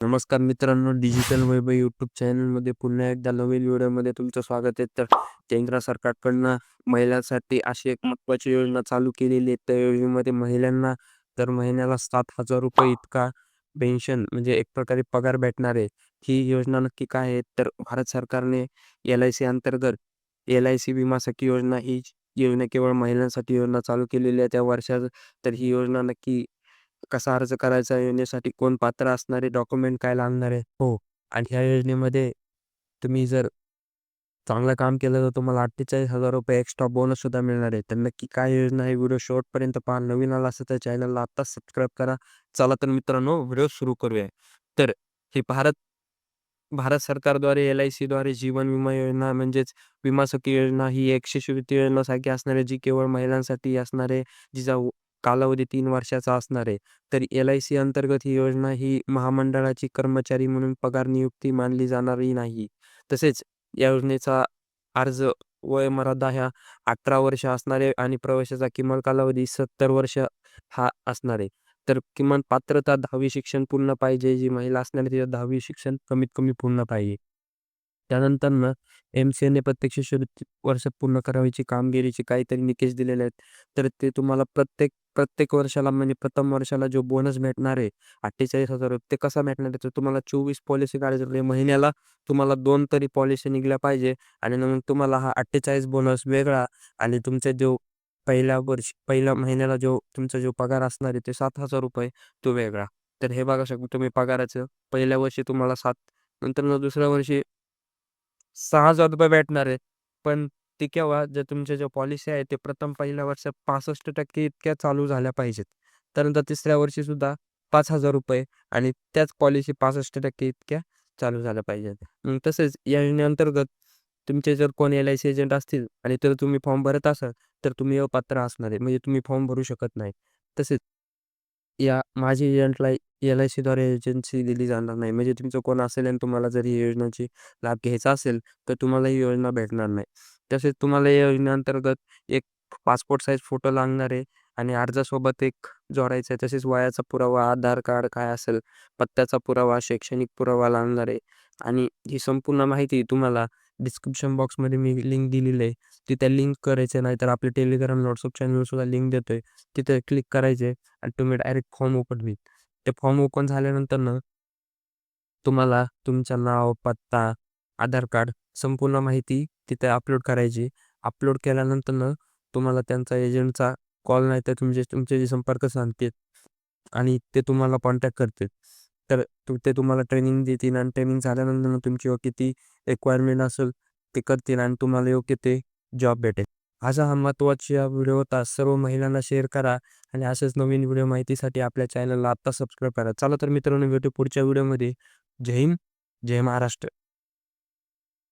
नमस्कार मित्रांनो डिजिटल वैभव यूट्यूब चॅनलमध्ये पुन्हा एकदा नवीन व्हिडिओमध्ये तुमचं स्वागत आहे. तर केंद्र सरकारकडनं महिलांसाठी अशी एक महत्त्वाची योजना चालू केलेली आहे. त्या योजनेमध्ये महिलांना दर महिन्याला सात हजार रुपये इतका पेन्शन म्हणजे एक प्रकारे पगार भेटणार आहे. ही योजना नक्की काय आहे? तर भारत सरकारने एल आय सी अंतर्गत L I C Vima Sakhi योजना ही योजना केवळ महिलांसाठी योजना चालू केलेली आहे. त्या वर्षात तर ही योजना नक्की कसा अर्ज करायचा योजनेसाठी कोण पात्र असणारे डॉक्युमेंट काय लागणार आहे? हो. आणि ह्या योजनेमध्ये तुम्ही जर चांगलं काम केलं तर तुम्हाला अठ्ठेचाळीस हजार रुपये एक्स्ट्रा बोनस सुद्धा मिळणार आहे. तर नक्की काय योजना आहे? व्हिडिओ शेवटपर्यंत पहा. नवीन आला असेल तर चॅनलला आत्ताच सबस्क्राईब करा. चला तर मित्रांनो व्हिडिओ सुरू करूया. तर ही भारत भारत सरकारद्वारे एल आय सीद्वारे जीवन विमा योजना म्हणजेच विमा सखी योजना ही एक शिष्यवृत्ती योजनासारखी असणारी जी केवळ महिलांसाठी असणारे जिचा कालावधी तीन वर्षाचा असणार आहे. तर एल आय सी अंतर्गत ही योजना ही महामंडळाची कर्मचारी म्हणून पगार नियुक्ती मानली जाणारी नाही. तसेच या योजनेचा अर्ज वयमर्यादा ह्या अठरा वर्ष असणारे आणि प्रवेशाचा किमान कालावधी सत्तर वर्ष हा असणार आहे. तर किमान पात्रता दहावी शिक्षण पूर्ण पाहिजे जी महिला असणारी तिचं दहावी शिक्षण कमीत कमी पूर्ण पाहिजे. त्यानंतरनं एम सी एने प्रत्येक शिष्यवृत्ती वर्षात पूर्ण करावीची कामगिरीचे काहीतरी निकष दिलेले आहेत. तर ते तुम्हाला प्रत्येक प्रत्येक वर्षाला म्हणजे प्रथम वर्षाला जो बोनस भेटणार आहे अठ्ठेचाळीस हजार रुपये ते कसा भेटणार आहे? तर तुम्हाला चोवीस पॉलिसी काढायची म्हणजे महिन्याला तुम्हाला दोन तरी पॉलिसी निघल्या पाहिजे आणि मग तुम्हाला हा अठ्ठेचाळीस बोनस वेगळा आणि तुमचा जो पहिल्या वर्षी पहिल्या महिन्याला जो तुमचा जो पगार असणार आहे ते सात हजार रुपये तो वेगळा. तर हे बघा शकता तुम्ही पगाराचं. पहिल्या वर्षी तुम्हाला सात नंतर दुसऱ्या वर्षी सहा हजार रुपये भेटणार आहे पण ते केव्हा? जर तुमच्या ज्या पॉलिसी आहे ते प्रथम पहिल्या वर्षात पासष्ट टक्के इतक्या चालू झाल्या पाहिजेत. त्यानंतर तिसऱ्या वर्षी सुद्धा पाच हजार रुपये आणि त्याच पॉलिसी पासष्ट टक्के इतक्या चालू झाल्या पाहिजेत. मग तसेच या योजनेअंतर्गत तुमचे जर कोण एल आय सी एजंट असतील आणि तर तुम्ही फॉर्म भरत असाल तर तुम्ही अपात्र असणार आहे. म्हणजे तुम्ही फॉर्म भरू शकत नाही. तसेच या माझी एजंटला एल आय सीद्वारे एजन्सी दिली जाणार नाही. म्हणजे तुमचं कोण असेल आणि तुम्हाला जर ही योजनेची लाभ घ्यायचा असेल तर तुम्हाला ही योजना भेटणार नाही. तसेच तुम्हाला या योजनेअंतर्गत एक पासपोर्ट साईज फोटो लागणार आहे आणि अर्जासोबत एक जोडायचा आहे. तसेच वयाचा पुरावा आधार कार्ड काय असेल पत्त्याचा पुरावा शैक्षणिक पुरावा लागणार आहे. आणि ही संपूर्ण माहिती तुम्हाला डिस्क्रिप्शन बॉक्समध्ये मी लिंक दिलेली आहे. तिथे लिंक करायचे नाही तर आपले टेलिग्राम व्हॉट्सअप चॅनलसुद्धा लिंक देतोय. तिथे क्लिक करायचे आणि तुम्ही डायरेक्ट फॉर्म ओपन होईल. ते फॉर्म ओपन झाल्यानंतर ना तुम्हाला तुमचं नाव पत्ता आधार कार्ड संपूर्ण माहिती तिथे अपलोड करायची. अपलोड केल्यानंतर ना तुम्हाला त्यांचा एजंटचा कॉल नाही तर तुमचे तुमचे जे संपर्क सांगतील आणि ते तुम्हाला कॉन्टॅक्ट करतील. तर ते तुम्हाला ट्रेनिंग देतील आणि ट्रेनिंग झाल्यानंतर तुमची किती एक्वायरमेंट रिक्वायरमेंट असेल ते करतील आणि तुम्हाला योग्य ते जॉब भेटेल. असा हा महत्त्वाचा व्हिडिओ होता. सर्व महिलांना शेअर करा आणि असेच नवीन व्हिडिओ माहितीसाठी आपल्या चॅनलला आत्ता सबस्क्राईब करा. चला तर मित्रांनो भेटू पुढच्या व्हिडिओमध्ये जय हिंद जय महाराष्ट्र.